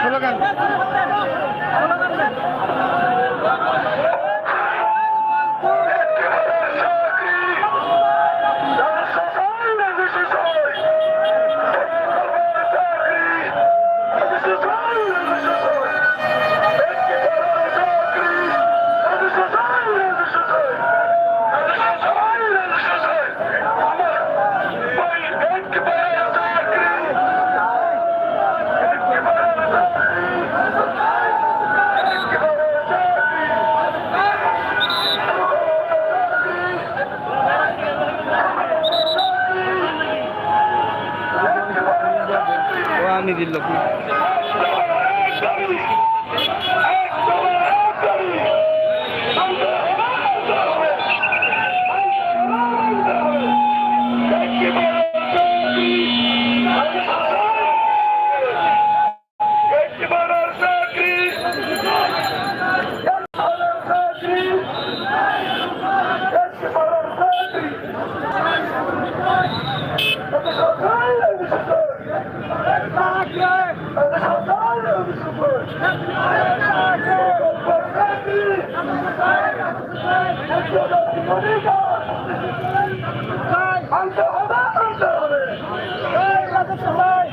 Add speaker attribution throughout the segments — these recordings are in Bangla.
Speaker 1: স্লোগান। আমি দিল।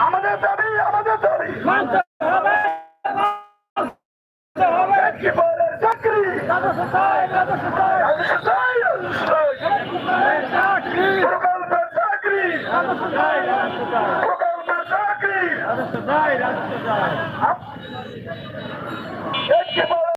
Speaker 2: আমাদের দাবি আমাদের দাবি। একেবারে চাকরি। রাজস্ব চাই, রাজস্ব চাই।